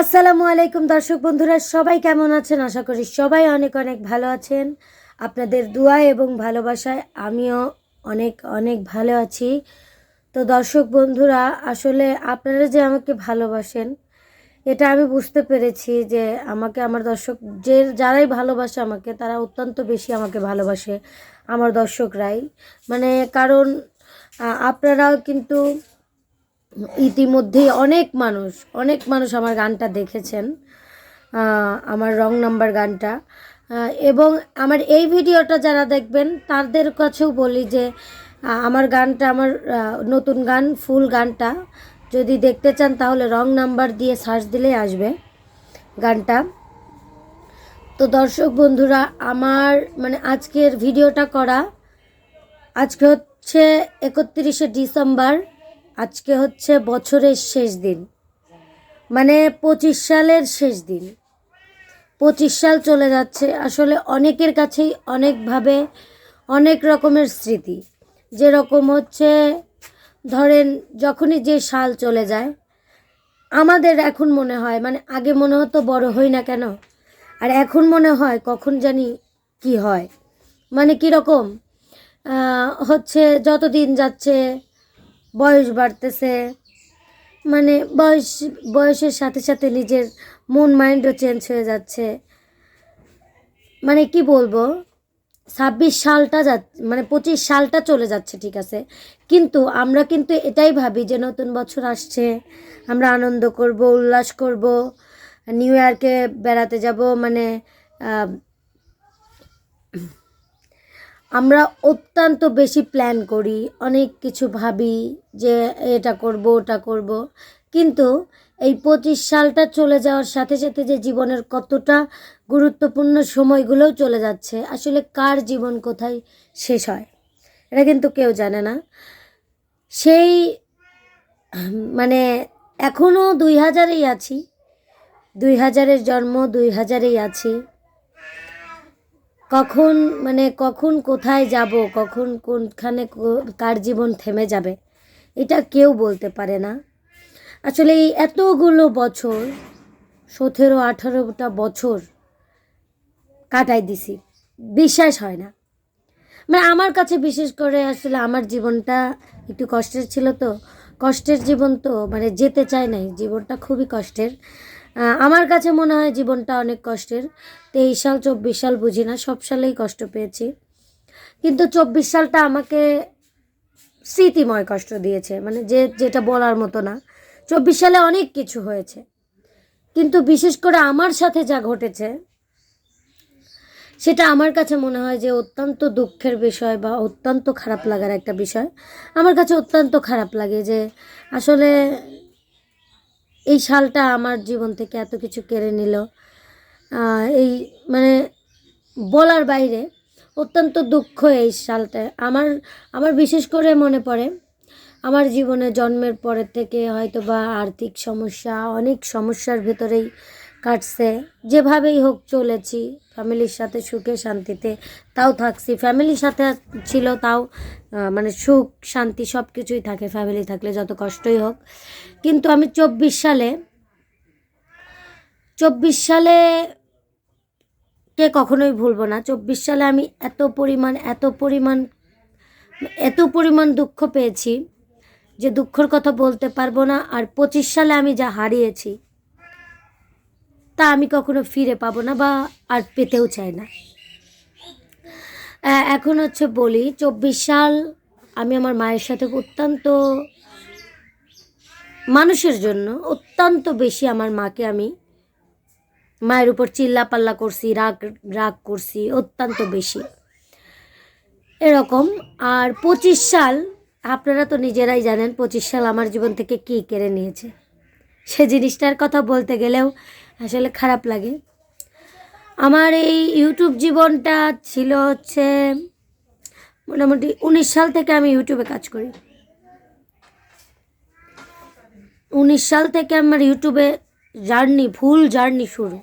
আসসালামু আলাইকুম, দর্শক বন্ধুরা, সবাই কেমন আছেন? আশা করি সবাই অনেক অনেক ভালো আছেন। আপনাদের দোয়া এবং ভালোবাসায় আমিও অনেক অনেক ভালো আছি। তো দর্শক বন্ধুরা, আসলে আপনারা যে আমাকে ভালোবাসেন, এটা আমি বুঝতে পেরেছি যে আমাকে, আমার দর্শক, যে যারাই ভালোবাসে আমাকে, তারা অত্যন্ত বেশি আমাকে ভালোবাসে, আমার দর্শকরাই। মানে কারণ আপনারাও কিন্তু ইতিমধ্যেই অনেক মানুষ অনেক মানুষ আমার গানটা দেখেছেন আমার রং নাম্বার গানটা। এবং আমার এই ভিডিওটা যারা দেখবেন, তাদের কাছেও বলি যে আমার গানটা, আমার নতুন গান, ফুল গানটা, যদি দেখতে চান তাহলে রং নাম্বার দিয়ে সার্চ দিলেই আসবে গানটা। তো দর্শক বন্ধুরা, আমার মানে আজকের ভিডিওটা করা, আজকে হচ্ছে একত্রিশে ডিসেম্বর আজকে হচ্ছে বছরের শেষ দিন। মানে পঁচিশ সালের শেষ দিন। পঁচিশ সাল চলে যাচ্ছে। আসলে অনেকের কাছেই অনেকভাবে অনেক রকমের স্মৃতি। যেরকম হচ্ছে, ধরেন যখনই যে সাল চলে যায়, আমাদের এখন মনে হয় মানে আগে মনে হতো বড় হই না কেন? আর এখন মনে হয় কখন জানি কি হয়। মানে কীরকম? হচ্ছে যত দিন যাচ্ছে বয়স বাড়তেছে। মানে বয়স, বয়সের সাথে সাথে নিজের মন, মাইন্ডও চেঞ্জ হয়ে যাচ্ছে। মানে কি বলব? ছাব্বিশ সালটা যা মানে পঁচিশ সালটা চলে যাচ্ছে, ঠিক আছে? কিন্তু আমরা কিন্তু এটাই ভাবি যে নতুন বছর আসছে, আমরা আনন্দ করব, উল্লাস করব, নিউ ইয়র্কে বেড়াতে যাব মানে আমরা অত্যন্ত বেশি প্ল্যান করি, অনেক কিছু ভাবি যে এটা করব, ওটা করব। কিন্তু এই পঁচিশ সালটা চলে যাওয়ার সাথে সাথে যে জীবনের কতটা গুরুত্বপূর্ণ সময়গুলোও চলে যাচ্ছে, আসলে কার জীবন কোথায় শেষ হয়, এটা কিন্তু কেউ জানে না। সেই মানে এখনও দুই হাজারেই আছি, দুই হাজারের জন্ম দুই হাজারেই আছি। কখন মানে কখন কোথায় যাব, কখন কোনখানে কার জীবন থেমে যাবে, এটা কেউ বলতে পারে না। আসলে এই এতগুলো বছর, সতেরো, আঠারোটা বছর কাটাই দিছি, বিশ্বাস হয় না। মানে আমার কাছে বিশেষ করে আসলে আমার জীবনটা একটু কষ্টের ছিল তো, কষ্টের জীবন তো মানে যেতে চায় নাই, জীবনটা খুবই কষ্টের। আমার কাছে মনে হয় জীবনটা অনেক কষ্টের। তেইশ সাল, চব্বিশ সাল বুঝি না, সব সালেই কষ্ট পেয়েছি। কিন্তু চব্বিশ সালটা আমাকে স্মৃতিময় কষ্ট দিয়েছে মানে যে, যেটা বলার মতো না। চব্বিশ সালে অনেক কিছু হয়েছে, কিন্তু বিশেষ করে আমার সাথে যা ঘটেছে, সেটা আমার কাছে মনে হয় যে অত্যন্ত দুঃখের বিষয় বা অত্যন্ত খারাপ লাগার একটা বিষয়। আমার কাছে অত্যন্ত খারাপ লাগে যে আসলে এই সালটা আমার জীবন থেকে এত কিছু কেড়ে নিল এই মানে বলার বাইরে অত্যন্ত দুঃখ এই সালটা। আমার আমার বিশেষ করে মনে পড়ে আমার জীবনে জন্মের পরের থেকে হয়তো বা আর্থিক সমস্যা, অনেক সমস্যার ভেতরেই কাটছে। যেভাবেই হোক চলেছি, ফ্যামিলির সাথে সুখে শান্তিতে তাও থাকছি। ফ্যামিলির সাথে ছিল তাও মানে সুখ, শান্তি সব কিছুই থাকে। ফ্যামিলি থাকলে যত কষ্টই হোক। কিন্তু আমি চব্বিশ সালে চব্বিশ সালে কে কখনোই ভুলবো না। চব্বিশ সালে আমি এত পরিমাণ এত পরিমাণ এত পরিমাণ দুঃখ পেয়েছি যে দুঃখের কথা বলতে পারব না, আর পঁচিশ সালে আমি যা হারিয়েছি তা আমি কখনো ফিরে পাবো না বা আর পেতেও চাই না। এখন হচ্ছে বলি, চব্বিশ সাল আমি আমার মায়ের সাথে অত্যন্ত মানুষের জন্য অত্যন্ত বেশি আমার মাকে আমি মায়ের উপর চিল্লা পাল্লা করছি, রাগ রাগ করছি, অত্যন্ত বেশি। এরকম, আর পঁচিশ সাল, আপনারা তো নিজেরাই জানেন পঁচিশ সাল আমার জীবন থেকে কী কেড়ে নিয়েছে। সে জিনিসটার কথা বলতে গেলেও আসলে খারাপ লাগে। আমার এই ইউটিউব জীবনটা ছিল হচ্ছে মোটামুটি উনিশ সাল থেকে আমি ইউটিউবে কাজ করি। উনিশ সাল থেকে আমার ইউটিউবে জার্নি ফুল জার্নি শুরু।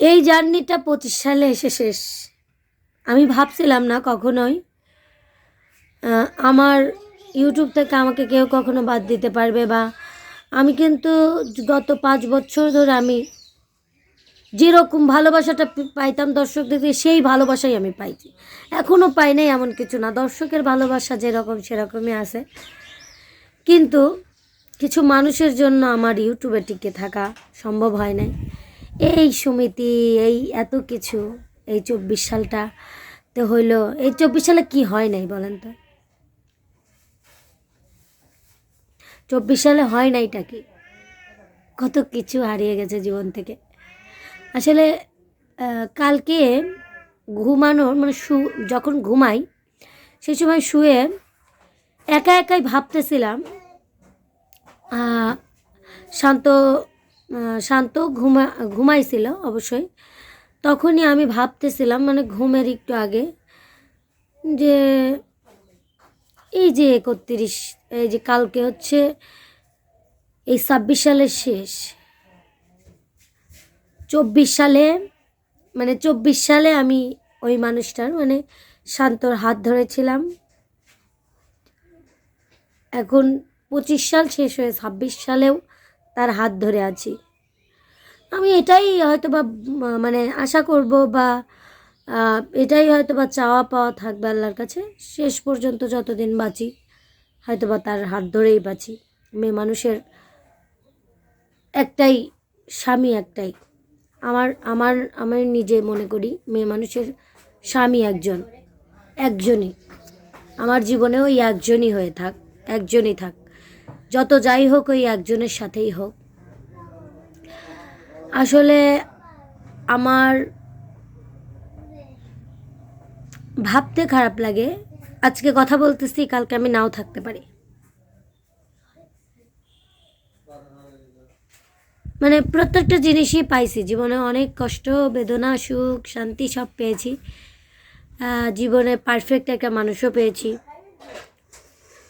এই জার্নিটা পঁচিশ সালে এসে শেষ। আমি ভাবছিলাম না কখনোই আমার ইউটিউব থেকে আমাকে কেউ কখনো বাদ দিতে পারবে বা আমি কিন্তু গত পাঁচ বছর ধরে আমি যেরকম ভালোবাসাটা পাইতাম দর্শকদের থেকে সেই ভালোবাসাই আমি পাইছি। এখনও পাই নাই এমন কিছু না। দর্শকের ভালোবাসা যেরকম সেরকমই আছে। কিন্তু কিছু মানুষের জন্য আমার ইউটিউবে টিকে থাকা সম্ভব হয় নাই। এই সমিতি, এই এত কিছু, এই চব্বিশ সালটা তো হইল, এই চব্বিশ সালে কি হয় নাই বলেন তো? চব্বিশ সালে হয় নাইটা কি? কত কিছু হারিয়ে গেছে জীবন থেকে। আসলে কালকে ঘুমানোর মানে শু, যখন ঘুমাই, সেই সময় শুয়ে একা একাই ভাবতেছিলাম শান্ত শান্ত ঘুমা, ঘুমাইছিল অবশ্যই। তখনই আমি ভাবতেছিলাম মানে ঘুমের একটু আগে, যে এই যে একত্রিশ, এই যে কালকে হচ্ছে এই ছাব্বিশ সালের শেষ। চব্বিশ সালে মানে চব্বিশ সালে আমি ওই মানুষটার মানে শান্তর হাত ধরেছিলাম। এখন পঁচিশ সাল শেষ হয়ে ছাব্বিশ সালেও তার হাত ধরে আছি। আমি এটাই হয়তো বা মানে আশা করব বা এটাই হয়তো বা চাওয়া পাওয়া থাকবে আল্লাহর কাছে। শেষ পর্যন্ত যতদিন বাঁচি, হয়তো বা তার হাত ধরেই বাঁচি। মেয়ে মানুষের একটাই, স্বামী একটাই। আমার আমার, আমি নিজে মনে করি মেয়ে মানুষের স্বামী একজন, একজনই। আমার জীবনেও ওই একজনই হয়ে থাক, একজনই থাক। যত যাই হোক, ওই একজনের সাথেই হোক। আসলে আমার ভাবতে খারাপ লাগে। আজকে কথা বলতেছি, কালকে আমি নাও থাকতে পারি। মানে প্রত্যেকটা জিনিসই পাইছি। জীবনে অনেক কষ্ট, বেদনা, সুখ, শান্তি সব পেয়েছি। জীবনে পারফেক্ট একটা মানুষও পেয়েছি।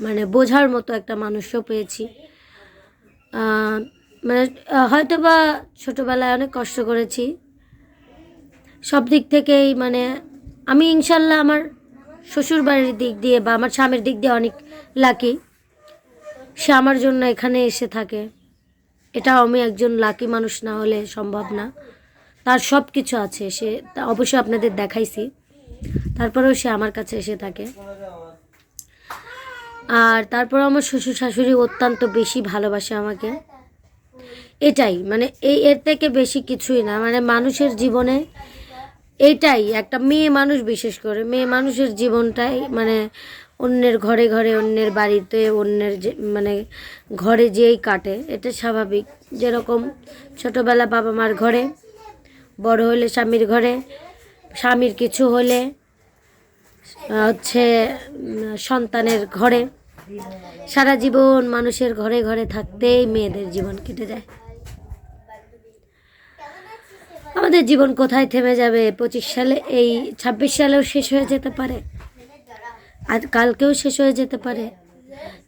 মানে বোঝার মতো একটা মানুষও পেয়েছি। মানে হয়তো বা ছোটোবেলায় অনেক কষ্ট করেছি। সব দিক থেকেই মানে আমি ইনশাল্লাহ আমার শ্বশুর বাড়ির দিক দিয়ে বা আমার স্বামীর দিক দিয়ে অনেক লাকি সে আমার জন্য এখানে এসে থাকে। এটাও আমি একজন লাকি মানুষ না হলে সম্ভব না। তার সব কিছু আছে। সে অবশ্যই আপনাদের দেখাইছি। তারপরেও সে আমার কাছে এসে থাকে। আর তারপর আমার শ্বশুর শাশুড়ি অত্যন্ত বেশি ভালোবাসে আমাকে। এটাই মানে এই এর থেকে বেশি কিছুই না। মানে মানুষের জীবনে এইটাই একটা মেয়ে মানুষ বিশেষ করে, মেয়ে মানুষের জীবনটাই মানে অন্যের ঘরে ঘরে, অন্যের বাড়িতে, অন্যের যে মানে ঘরে যেই কাটে, এটা স্বাভাবিক। যেরকম ছোটোবেলা বাবা মার ঘরে, বড় হলে স্বামীর ঘরে, স্বামীর কিছু হলে হচ্ছে সন্তানের ঘরে সারা জীবন মানুষের ঘরে ঘরে থাকতেই মেয়েদের জীবন কেটে যায়। আমাদের জীবন কোথায় থেমে যাবে? পঁচিশ সালে, এই ছাব্বিশ সালেও শেষ হয়ে যেতে পারে। আর কালকেও শেষ হয়ে যেতে পারে।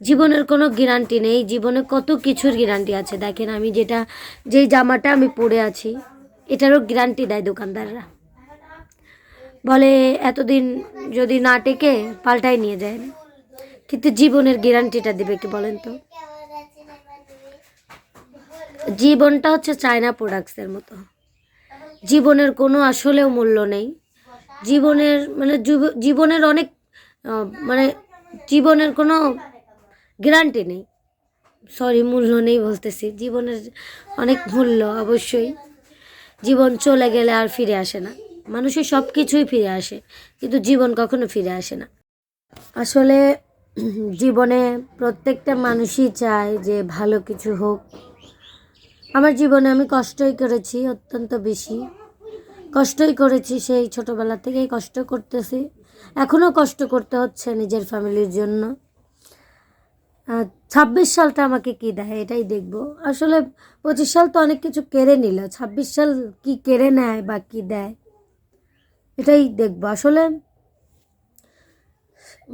জীবনের কোনো গ্যারান্টি নেই। জীবনে কত কিছুর গ্যারান্টি আছে? দেখেন আমি যেটা যেই জামাটা আমি পরে আছি, এটারও গ্যারান্টি দেয় দোকানদাররা। বলে, এতদিন যদি না টেকে পাল্টাই নিয়ে যায় কিন্তু জীবনের গ্যারান্টিটা দেবে কি বলেন তো। জীবনটা হচ্ছে চায়না প্রোডাক্টসের মতো। জীবনের কোনো আসলেও মূল্য নেই। জীবনের মানে জীবনের অনেক মানে জীবনের কোনো গ্যারান্টি নেই। সরি মূল্য নেই বলতেছি। জীবনের অনেক মূল্য অবশ্যই। জীবন চলে গেলে আর ফিরে আসে না। মানুষের সব কিছুই ফিরে আসে, কিন্তু জীবন কখনো ফিরে আসে না। আসলে জীবনে প্রত্যেকটা মানুষই চায় যে ভালো কিছু হোক। আমার জীবনে আমি কষ্টই করেছি, অত্যন্ত বেশি। কষ্টই করেছি সেই ছোটোবেলা থেকেই কষ্ট করতেছি। এখনও কষ্ট করতে হচ্ছে নিজের ফ্যামিলির জন্য। ছাব্বিশ সালটা আমাকে কি দেয় এটাই দেখব। আসলে পঁচিশ সাল তো অনেক কিছু কেড়ে নিল। ছাব্বিশ সাল কি কেড়ে নেয় বা কি দেয়, এটাই দেখব। আসলে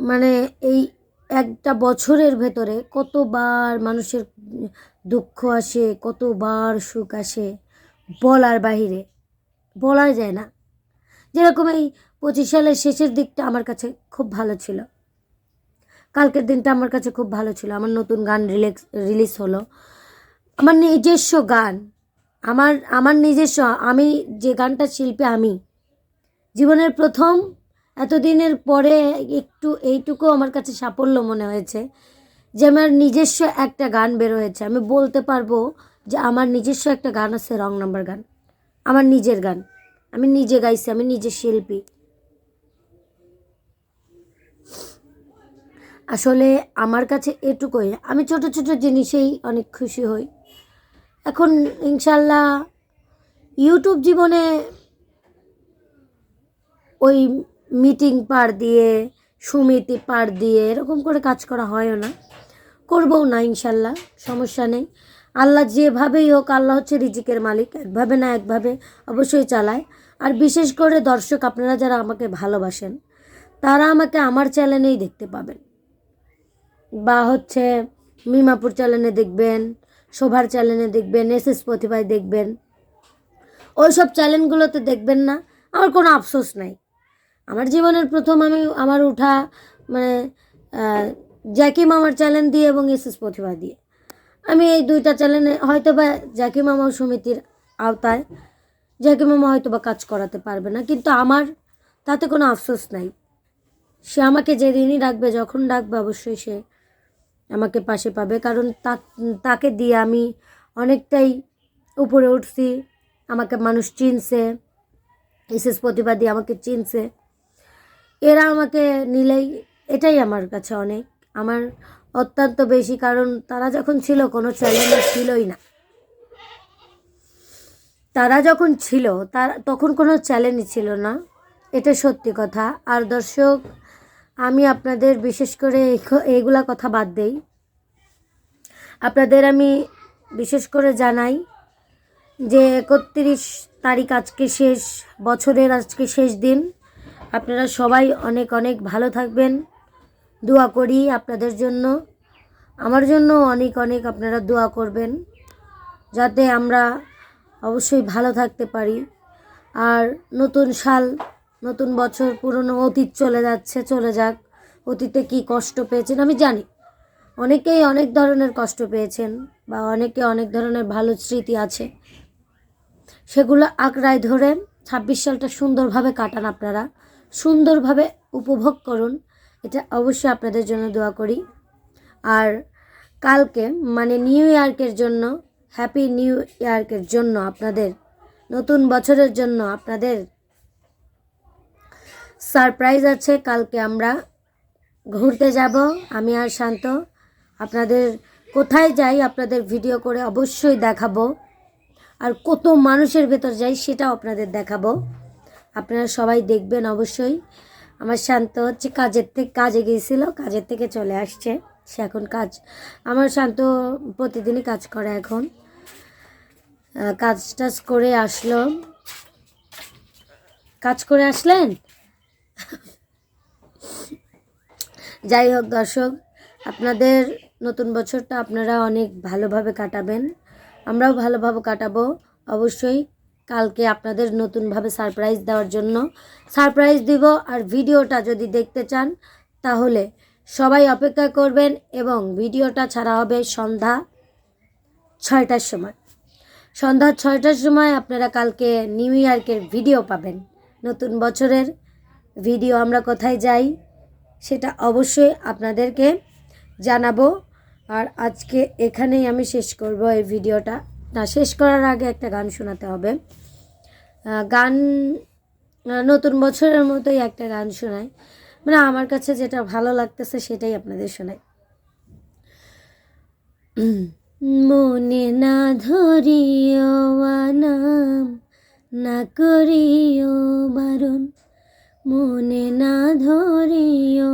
মানে এই একটা বছরের ভেতরে কতবার মানুষের দুঃখ আসে, কতবার সুখ আসে বলার বাহিরে। বলা যায় না। যেরকম এই পঁচিশ সালের শেষের দিকটা আমার কাছে খুব ভালো ছিল। কালকের দিনটা আমার কাছে খুব ভালো ছিল। আমার নতুন গান রিলেক্স, রিলিজ হলো। আমার নিজস্ব গান। আমার আমার নিজস্ব, আমি যে গানটা শিল্পী, আমি। জীবনের প্রথম এতদিনের পরে একটু, এইটুকু আমার কাছে সাফল্য মনে হয়েছে যে আমার নিজস্ব একটা গান বের হয়েছে আমি বলতে পারব যে আমার নিজস্ব একটা গান আছে, রং নাম্বার গান। আমার নিজের গান। আমি নিজে গাইছি, আমি নিজে শিল্পী। আসলে আমার কাছে এটুকুই। আমি ছোট ছোট জিনিসেই অনেক খুশি হই। এখন ইনশাল্লাহ ইউটিউব জীবনে ওই মিটিং পার দিয়ে, সমিতি পার দিয়ে এরকম করে কাজ করা হয়ও না। করবও না ইনশাল্লাহ, সমস্যা নেই। আল্লাহ যেভাবেই হোক, আল্লাহ হচ্ছে রিজিকের মালিক, একভাবে না একভাবে অবশ্যই চালায়। আর বিশেষ করে দর্শক, আপনারা যারা আমাকে ভালোবাসেন, তারা আমাকে আমার চ্যানেলেই দেখতে পাবেন। বা হচ্ছে মিমাপুর চ্যানেলে দেখবেন, শোভার চ্যানেলে দেখবেন এস এস প্রতিভায় দেখবেন। ওই সব চ্যানেলগুলোতে দেখবেন না, আমার কোনো আফসোস নাই। আমার জীবনের প্রথম আমি আমার উঠা মানে জ্যাকি মামার চ্যানেল দিয়ে এবং এস এস প্রতিভা দিয়ে। আমি এই দুইটা চ্যানেলে হয়তো বা জ্যাকি মামা সমিতির আওতায়। জ্যাকি মামা হয়তো বা কাজ করাতে পারবে না, কিন্তু আমার তাতে কোনো আফসোস নাই। সে আমাকে যেদিনই ডাকবে, যখন ডাকবে, অবশ্যই সে আমাকে পাশে পাবে। কারণ তাকে দিয়ে আমি অনেকটাই উপরে উঠছি। আমাকে মানুষ চিনছে। এসএস প্রতিভা দিয়ে আমাকে চিনছে। এরা আমাকে নিলেই, এটাই আমার কাছে অনেক। আমার অত্যন্ত বেশি, কারণ তারা যখন ছিল, কোনো চ্যালেঞ্জ ছিলই না। তারা যখন ছিল, তার, তখন কোনো চ্যালেঞ্জ ছিল না। এটা সত্যি কথা। আর দর্শক, আমি আপনাদের বিশেষ করে এই- এইগুলা কথা বাদ দেই। আপনাদের আমি বিশেষ করে জানাই যে একত্রিশ তারিখ আজকে শেষ, বছরের আজকে শেষ দিন। আপনারা সবাই অনেক অনেক ভালো থাকবেন। দোয়া করি আপনাদের জন্য। আমার জন্য অনেক অনেক আপনারা দোয়া করবেন, যাতে আমরা অবশ্যই ভালো থাকতে পারি। আর নতুন সাল, নতুন বছর, পুরনো অতীত চলে যাচ্ছে, চলে যাক। অতীতে কি কষ্ট পেয়েছেন? আমি জানি। অনেকেই অনেক ধরনের কষ্ট পেয়েছেন বা অনেকে অনেক ধরনের ভালো স্মৃতি আছে। সেগুলো আঁকড়ায় ধরে ছাব্বিশ সালটা সুন্দরভাবে কাটান আপনারা। সুন্দরভাবে উপভোগ করুন। এটা অবশ্যই আপনাদের জন্য দোয়া করি। আর কালকে মানে নিউ ইয়ার্কের জন্য, হ্যাপি নিউ ইয়ার্কের জন্য আপনাদের, নতুন বছরের জন্য আপনাদের সারপ্রাইজ আছে। কালকে আমরা ঘুরতে যাব, আমি আর শান্ত। আপনাদের কোথায় যাই, আপনাদের ভিডিও করে অবশ্যই দেখাবো। আর কত মানুষের ভেতর যাই, সেটাও আপনাদের দেখাবো। আপনারা সবাই দেখবেন অবশ্যই। আমার শান্ত হচ্ছে কাজের থেকে কাজে গিয়েছিল, কাজের থেকে চলে আসছে। সে এখন কাজ, আমার শান্ত প্রতিদিনই কাজ করে এখন। কাজ টাজ করে আসলো। কাজ করে আসলেন? যাই হোক দর্শক, আপনাদের নতুন বছরটা আপনারা অনেক ভালোভাবে কাটাবেন। আমরাও ভালোভাবে কাটাবো, অবশ্যই। কালকে আপনাদের নতুনভাবে সারপ্রাইজ দেওয়ার জন্য। সারপ্রাইজ দিব আর ভিডিওটা যদি দেখতে চান, তাহলে সবাই অপেক্ষা করবেন এবং ভিডিওটা ছাড়া হবে সন্ধ্যা ছয়টার সময়। সন্ধ্যা ছয়টার সময় আপনারা কালকে নিউ ইয়র্কের ভিডিও পাবেন। নতুন বছরের ভিডিও আমরা কোথায় যাই, সেটা অবশ্যই আপনাদেরকে জানাব। আর আজকে এখানেই আমি শেষ করব এই ভিডিওটা। না শেষ করার আগে একটা গান শোনাতে হবে। গান নতুন বছরের মতোই একটা গান শোনাই। মানে আমার কাছে যেটা ভালো লাগতেছে সেটাই আপনাদের শোনাই। মনে না ধরিও নাম না করিও বারণ। মনে না ধরিও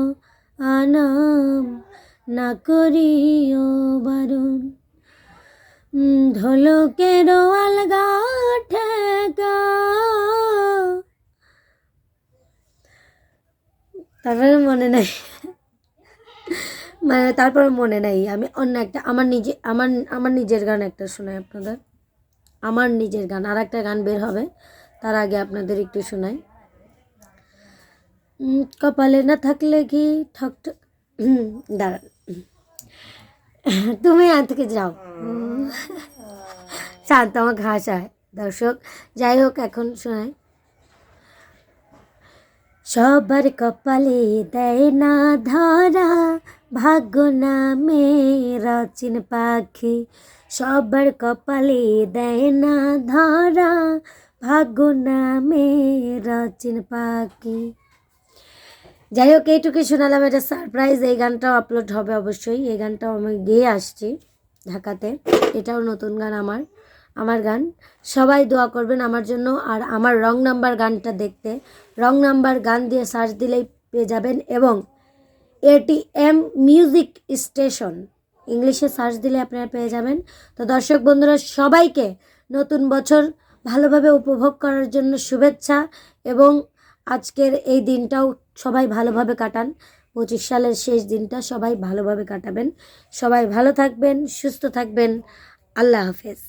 আনাম, না করিও বারণ। ঢোলকের আলগা ঠেকা। তারপরে মনে নেই। মানে তারপর মনে নেই। আমি অন্য একটা, আমার নিজে, আমার আমার নিজের গান একটা শোনাই আপনাদের। আমার নিজের গান আর একটা গান বের হবে। তার আগে আপনাদের একটু শোনাই। কপালে না থাকলে কি ঠক ঠক দাঁড়ান। তুমি এখান থেকে যাও। শান্ত, আমার ঘাস হয় দর্শক, যাই হোক, এখন শোনায় সবার কপালে দেয় না ধরা, ভাগ্য নামে রচিন পাখি। সবার কপালে দেয় না ধরা, ভাগ্য নামে রচিন পাখি। যাই হোক এইটুকুই শোনালাম। এটা সারপ্রাইজ এই গানটাও আপলোড হবে অবশ্যই। এই গানটাও আমি গেয়ে আসছি ঢাকাতে। এটাও নতুন গান আমার আমার গান। সবাই দোয়া করবেন আমার জন্য। আর আমার রং নাম্বার গানটা দেখতে। রং নাম্বার গান দিয়ে সার্চ দিলেই পেয়ে যাবেন এবং এটিএম মিউজিক স্টেশন ইংলিশে সার্চ দিলে আপনারা পেয়ে যাবেন। তো দর্শক বন্ধুরা, সবাইকে নতুন বছর ভালোভাবে উপভোগ করার জন্য শুভেচ্ছা এবং আজকের এই দিনটাও সবাই ভালোভাবে কাটান। পঁচিশ সালের শেষ দিনটা সবাই ভালোভাবে কাটাবেন। সবাই ভালো থাকবেন, সুস্থ থাকবেন। আল্লাহ হাফেজ।